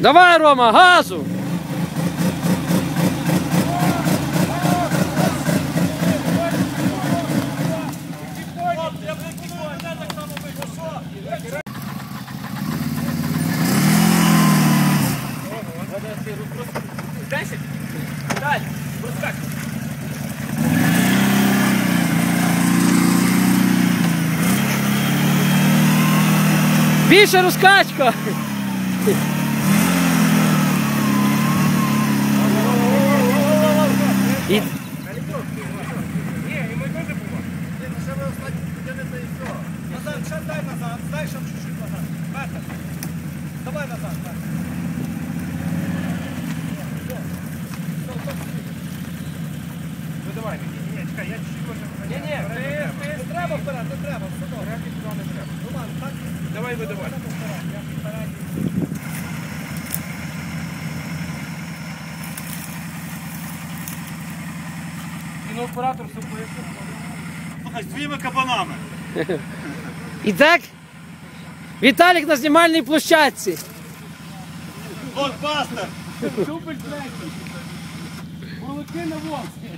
Давай, Рома, газу! Далі, розкакуй. Більше розкачка! І... Ні, і ми дуже було. Назад, ще дай назад, дай ще чуть-чуть назад. Метр. Давай назад, так. Ну давай, ні, ні, чекай, я чуть-чуть може. Ні, ні, ти, ти, Не треба вперед, не треба, все добре. Роман, так? давай видавай. Вперед, я вперед. Кінооператор все пояснив. Слухай, з твоїми кабанами. І так, Віталік на знімальній площадці. Блокбастер. Дубль третій. Молоки на волці.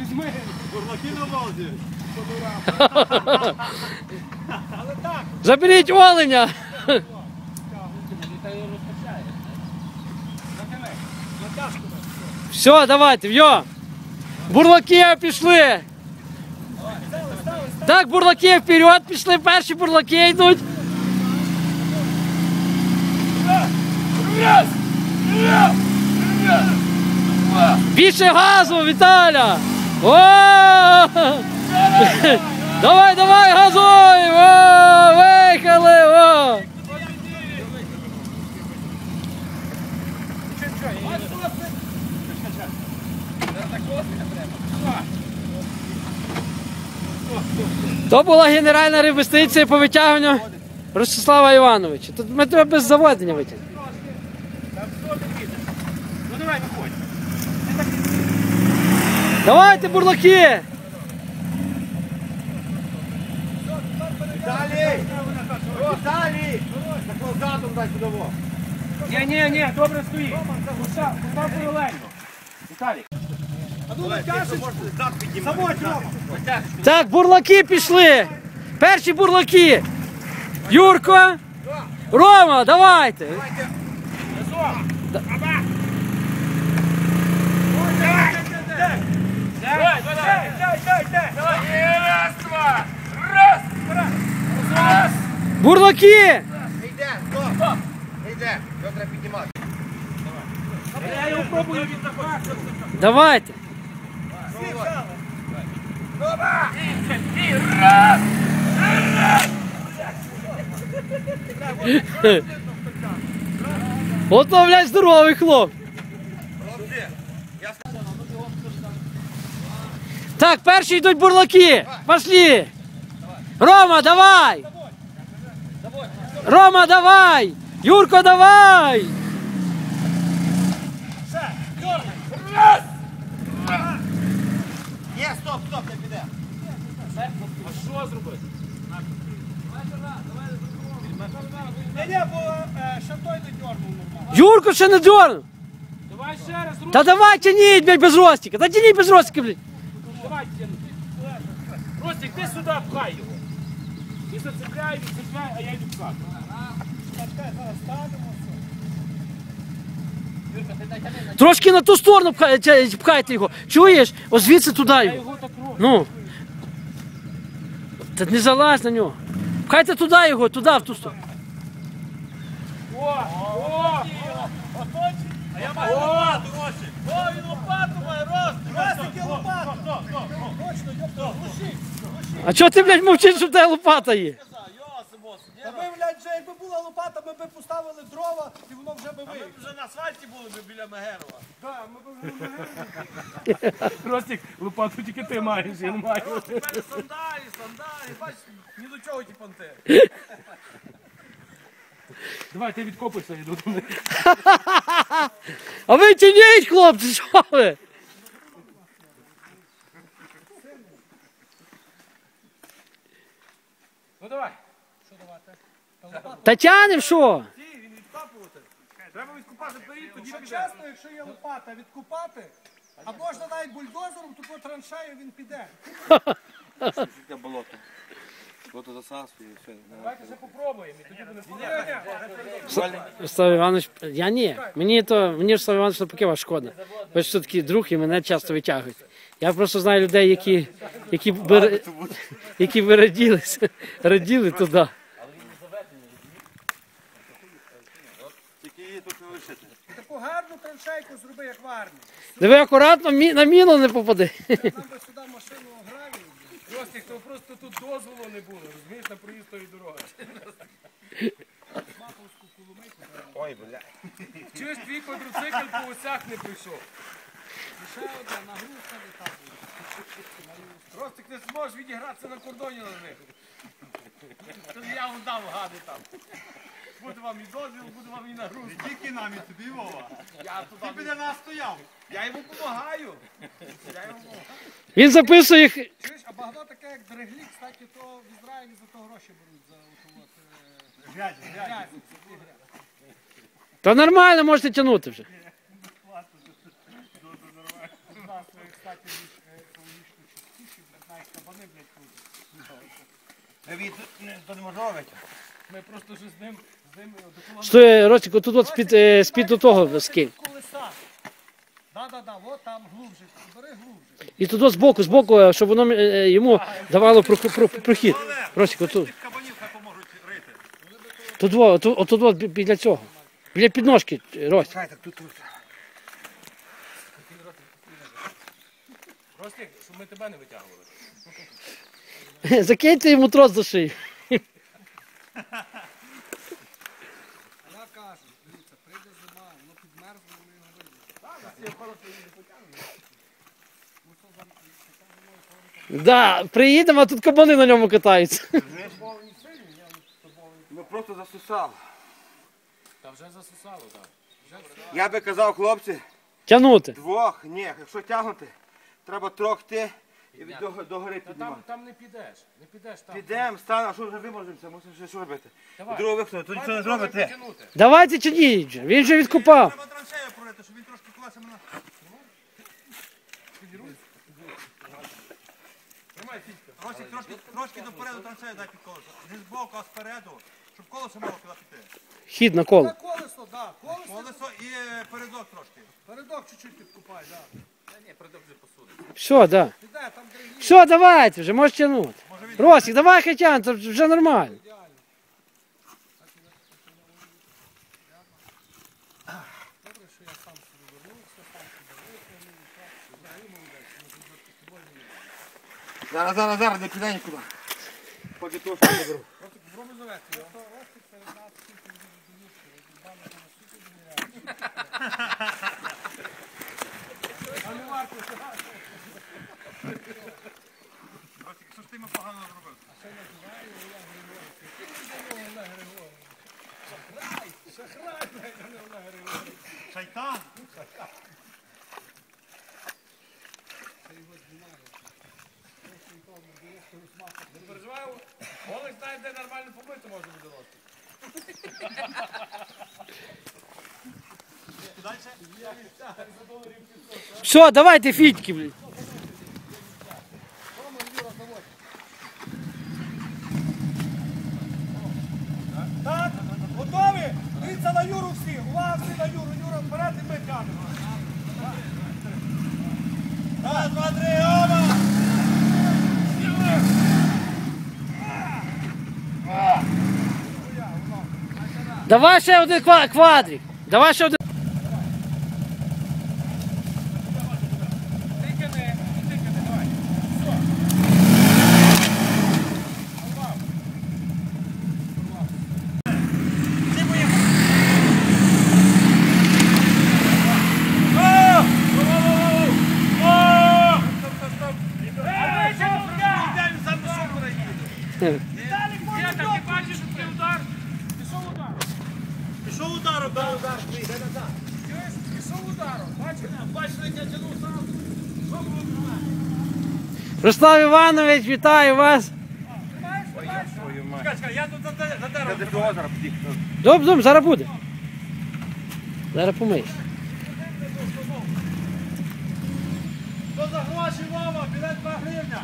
Візьми. Бурлаки на волді. Заберіть оленя! Все, давайте, в'йо! Бурлаки пішли! Так, бурлаки вперед пішли, перші бурлаки йдуть. Більше газу, Віталя! О! Давай, давай, газуй! О! Виїхали! О! То була генеральна репетиція по витягуванню Ростислава Івановича. Тут ми тебе без заведення витягнемо. Ну давай, виходь. Давайте, бурлаки! Віталій! Так задом дай сюди. Ні, ні, ні, добре стоїть. Пуста, пуста паралельно. Віталій. Так, бурлаки пішли! Перші бурлаки! Юрко! Рома, давайте! Давай, давай, раз. Бурлаки! Стоп. Йде. Давайте! І раз. Ото, блядь, здоровий хлоп! Так, перші йдуть бурлаки! Пошли! Рома, давай! Рома, давай! Юрко, давай! Ні, стоп, стоп, не піде. А що зробити? Ні, ні, бо е, ще той не дьорнув нормально. Юрко ще не дернув! Давай ще раз, руку. Та давай тяніть, блядь, без ростика! Та тяніть без ростика, блядь! Давай тягни. Ростик, ти сюди пхай його. І зацепляй, відцепляй, а я йду пхати. Чекай, Трошки на ту сторону пхай- пхайте його. Чуєш? Ось звідси туди його. Ну. Та не залазь на нього. Пхайте туди його, туди, в ту сторону. О, о, А я маю лопату, Росик. О, він лопату має, Ростик. Ростик, є лопату. Точно, йопта, глушіть. А чого ти, блядь, мовчиш, що в тебе лопата є? Та ми, блядь, вже якби була лопата, ми б поставили дрова і воно вже би виїхало. Ми вже на асфальті були б біля Мегерова. Ростик, лопату тільки ти маєш, я не маю. Сандалі, сандалі, бачиш, ні до чого ті понти. Давай, ти відкопишся, я йду до них. А ви тяніть, хлопці, що ви? Та тянем що? Треба лопати беріть, тоді піде. чесно, якщо є лопата, відкупати, а можна навіть бульдозером, то по траншею він піде. Таке болото. Болото засасує все. Давайте ще попробуємо, і тоді будемо Слава Іванович, я ні. Мені то мені ж Слава Іванович навпаки вас шкода. Ви ж все-таки друг і мене часто витягують. Я просто знаю людей, які, які, би, які би раділися, раділи туди. Тільки її тут не лишити. Таку гарну траншейку зроби, як в армії. Диви акуратно, мі- на міну не попади. Нам би сюди машину гравію. Ростик, то просто тут дозволу не було, розумієш, на проїзд тої дороги. Ой, бля. Чуєш, твій квадроцикл по осях не прийшов. Ще одна нагрузка не так. Ростик, ти зможеш відігратися на кордоні на них. Я вам дам гади там. Буде вам і дозвіл, буде вам і нагрузка. Тільки нам і тобі, Вова. Я туди Ти біля нас стояв. Я йому допомагаю. Я йому допомагаю. Він записує їх. Чуєш, а багато таке, як дреглі, кстати, то в Ізраїлі за то гроші беруть за оту от... е, Грязь, грязь. Та нормально, можете тягнути вже. У нас, е, кстати, більш екологічно чистіші, знаєш, кабани, блядь, крутять. Не. Ми просто вже з ним, Стой, Ростик, отут от з-під, е, з-під до того скинь. Колеса. Да-да-да, от там глубже, бери глубже. І тут от збоку, збоку, е, щоб воно е, йому давало проху- про- прохід. Ростик, отут. Кабанів хай поможуть рити. Тут, во, отут, отут от бі- біля цього. Біля підножки, е, Ростик. Хай так тут тут. Ростик, щоб ми тебе не витягували. Закиньте йому трос до шиї. Я кажу, дивіться, прийде зима, воно підмерзне, ми його вийдемо. Да, приїдемо, а тут кабани на ньому катаються. Ну просто засусало. Та вже засусало, так. Я би казав, хлопці, Тягнути. двох, ні, якщо тягнути, треба трьох ти і від до, до гори Та там, піднімати. там не підеш, не підеш там. Підемо, станемо, а що вже виможемося, мусимо ще що робити. Давай. Другого виходу, то нічого не зробите. Потягнути. Давайте тягніть вже. Він вже відкупав. Треба траншею пролити, щоб він трошки колесами на... Тримай фіська. Росик, трошки, трошки допереду траншею дай під колесо. Не збоку, а спереду, щоб колесо могло туди піти. Хід на коло. колесо, так, колесо. Колесо і е, передок трошки. Передок чуть-чуть підкупай, так. Все, да. Все, давайте вже, можеш тягнути. Ростик, давай хай тягне, це вже нормально. Зараз, зараз, зараз, не піде нікуди. Поки то що заберу. Ростик перед нас скільки буде донюшки, розібрали там скільки довіряє. А не варто, Ростик, що ж ти ми погано зробив? А ще називає Олег Григорович. Який ти до нього Олег Григорович? Шахрай, шахрай, блядь, не Олег Григорович. Шайтан. Шайтан. Це його знімає. Не переживай, Олег знає, де нормально побити може буде Ростик. Все, давайте фітьки, блін. Так, готові? Дивіться на Юру всі. Увага всі на Юру. Юра вперед і ми тягнемо. Раз, два, три, оба! Давай ще один ква- квадрик. Давай ще один. Тільки не, тільки не, давай. Я так і бачиш, що такий удар. Пішов удар. Пішов ударом, так? Удар. Чуєш? Пішов ударом. Бачиш? Бачиш, як я тянув сразу. Що було? Руслав Іванович, вітаю вас. Я тут. Доб, доб, зараз буде. Зараз помиєш. Хто за гроші, мама, Білет 2 гривня.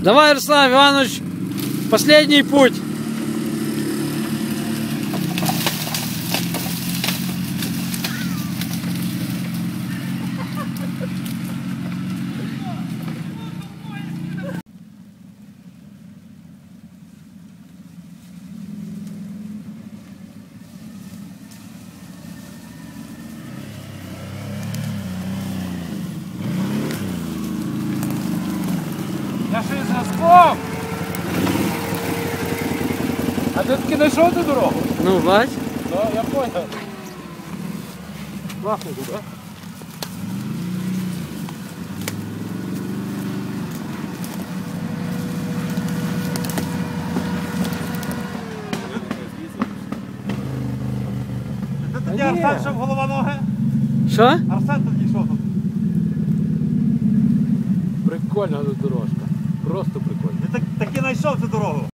Давай, Руслан Иванович, последний путь. Я ще. А ти таки знайшов ту дорогу? Ну, бач. Ну, я понял. Класно тут, а? Тоді Арсен, щоб голова ноги? Що? Арсен тоді що тут? Прикольна тут дорожка. Просто прикольно. Ти так, таки знайшов цю дорогу.